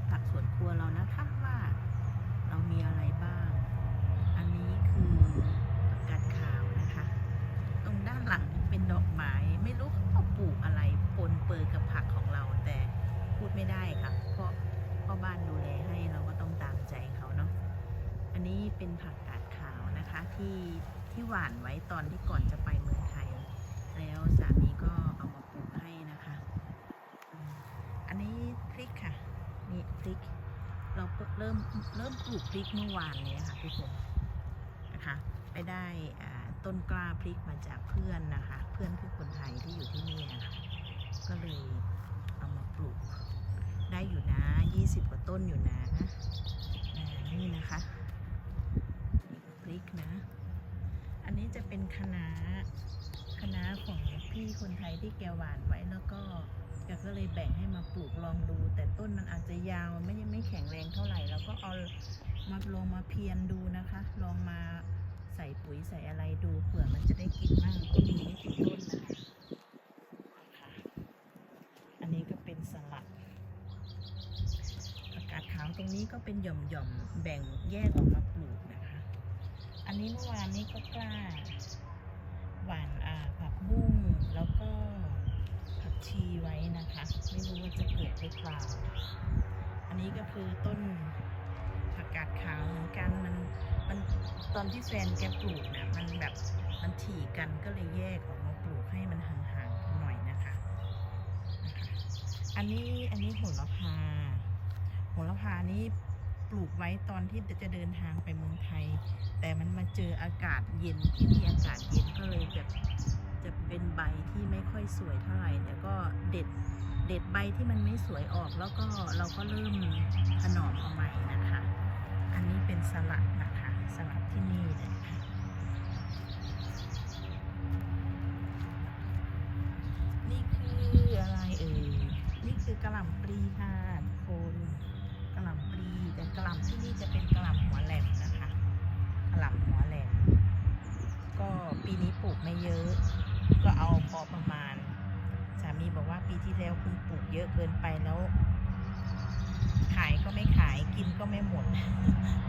ชผักสวนครัวเรานะคะว่าเรามีอะไรบ้าง อันนี้คือผักกาดขาวนะคะ ตรงด้านหลังเป็นดอกไม้ไม่รู้เขาปลูกอะไรปนเปื้อกับผักของเราแต่พูดไม่ได้ค่ะเพราะพ่อบ้านดูแลให้เราก็ต้องตามใจเขาเนาะอันนี้เป็นผักกาดขาวนะคะที่ที่หว่านไว้ตอนที่ก่อนจะไปเมืองไทย แล้วสามีก็เอามาปลูกให้นะคะอืมอันนี้พริกค่ะนี่พริก เรา เริ่มปลูกพริกเมื่อวานนี้ค่ะทุกคนนะคะ ไปได้ต้นกล้าพริกมาจากเพื่อนนะคะ เพื่อนคือคนไทยที่อยู่ที่นี่นะคะก็เลยเอามาปลูก ได้อยู่นะ 20 กว่าต้นอยู่นะนี่นะคะพริกนะ อันนี้จะเป็นคะน้าคะน้าของพี่คนไทยที่แกหวานไว้แล้วก็แกก็เลยแบ่งให้มาปลูกลองดู แต่ต้นมันอาจจะยาวไรงเท่าไหร่แล้วก็เอามาลองมาเพียนดูนะคะ ลองมาใส่ปุ๋ยใส่อะไรดูเผื่อมันจะได้กินมั่งก็มีไม่กี่ต้นนะคะนะคะอันนี้ก็เป็นสลัดอากาศขาวตรงนี้ก็เป็นหย่อมๆแบ่งแยกออกมาปลูกนะคะ อันนี้เมื่อวานนี้ก็กล้าหวานอ่าผักบุ้งแล้วก็ผักชีไว้นะคะ ไม่รู้ว่าจะเกิดหรือเปล่า อันนี้ก็คือต้นผักกาดขาวเหมือนกันมันมันตอนที่แฟนแกปลูกเนี่ยมันแบบมันถี่กันก็เลยแยกออกมาปลูกให้มันห่างๆกันหน่อยนะคะนะคะ อันนี้อันนี้โหระพาโหระพานี้ปลูกไว้ตอนที่จะเดินทางไปเมืองไทย แต่มันมาเจออากาศเย็นที่นี่อากาศเย็นก็เลยแบบจะเป็นใบที่ไม่ค่อยสวยเท่าไหร่แต่ก็เด็ด เด็ดใบที่มันไม่สวยออกแล้วก็เราก็เริ่มถนอมเอาใหม่นะคะ อันนี้เป็นสลัดนะคะ สลัดที่นี่เลยค่ะนี่คืออะไรเอ่ย นี่คือกระหล่ำปลีค่ะทุกคนกระหล่ำปลีแต่กระหล่ำที่นี่จะเป็นกระหล่ำหัวแหลมนะคะกระหล่ำหัวแหลมก็ปีนี้ปลูกไม่เยอะ ก็เอาพอประมาณ สามีบอกว่าปีที่แล้วคุณปลูกเยอะเกินไปแล้ว ขายก็ไม่ขายกินก็ไม่หมด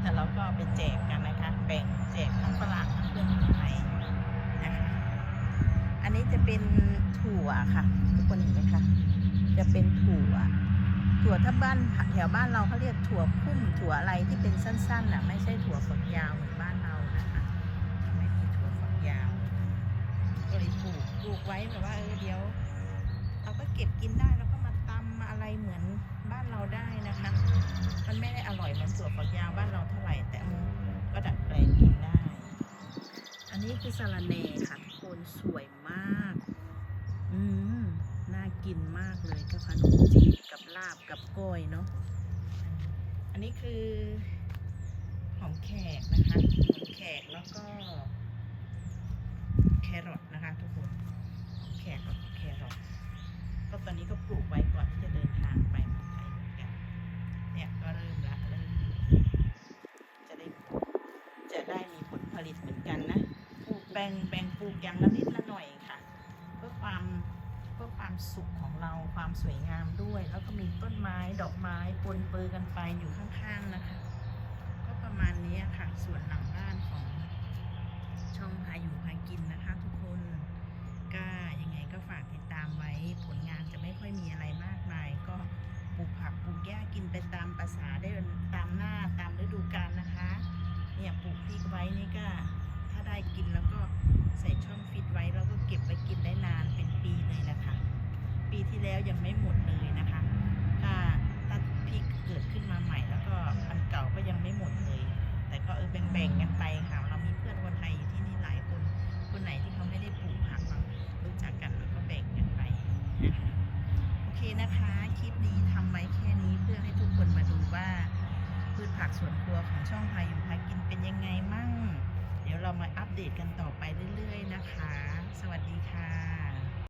แต่เราก็เอาไปแจกกันนะคะ แบ่งแจกทั้งฝรั่งทั้งเพื่อนคนไทยนะคะอันนี้จะเป็นถั่วค่ะ ทุกคนเห็นไหมคะจะเป็นถั่ว ถั่วถ้าบ้านแถวบ้านเราเขาเรียกถั่วพุ่มถั่วอะไรที่เป็นสั้นๆน่ะไม่ใช่ถั่วฝักยาวเหมือนบ้านเรานะคะไม่มีถั่วฝักยาวก็เลยปลูกปลูกไว้แบบว่าเออเดี๋ยว เราก็เก็บกินได้แล้วก็มาตำมาอะไรเหมือนบ้านเราได้นะคะ มันไม่ได้อร่อยเหมือนถั่วฝักยาวบ้านเราเท่าไหร่แต่มันก็ดัดแปลงกินได้ อันนี้คือสาลาเนค่ะทุกคนสวยมาก อืมน่ากินมากเลยกับขนมจีนกับลาบกับก้อยเนาะอันนี้คือหอมแขกนะคะหอมแขกแล้วก็แครอทนะคะทุกคนหอมแขกกับแครอท ก็ตอนนี้ก็ปลูกไว้ก่อนที่จะเดินทางไปเมืองไทยเหมือนกันเนี่ยก็เริ่มละเริ่มจะได้จะได้มีผลผลิตเหมือนกันนะปลูกแบ่งแบ่งปลูกอย่างละนิดละหน่อยค่ะ เพื่อความเพื่อความสุขของเราความสวยงามด้วย แล้วก็มีต้นไม้ดอกไม้ปนเปื้อกันไปอยู่ข้างๆนะคะ กินแล้วก็ใส่ช่องฟิตไว้แล้วก็เก็บไว้กินได้นานเป็นปีเลยนะคะ ปีที่แล้วยังไม่หมดเลยนะคะ ถ้าถ้าพริกเกิดขึ้นมาใหม่ แล้วก็อันเก่าก็ยังไม่หมดเลย แต่ก็เออแบ่งๆกันไปค่ะเรามีเพื่อนคนไทยอยู่ที่นี่หลายคนคนไหนที่เขาไม่ได้ปลูกผักเรารู้จักกันเราก็แบ่งกันไปนะคะโอเคนะคะคลิปนี้ทำไว้แค่นี้เพื่อให้ทุกคนมาดูว่าพืชผักสวนครัวของช่องพายุพากินเป็นยังไงมั่ง เดี๋ยวเรามาอัปเดตกันต่อไปเรื่อย ๆ นะคะ สวัสดีค่ะ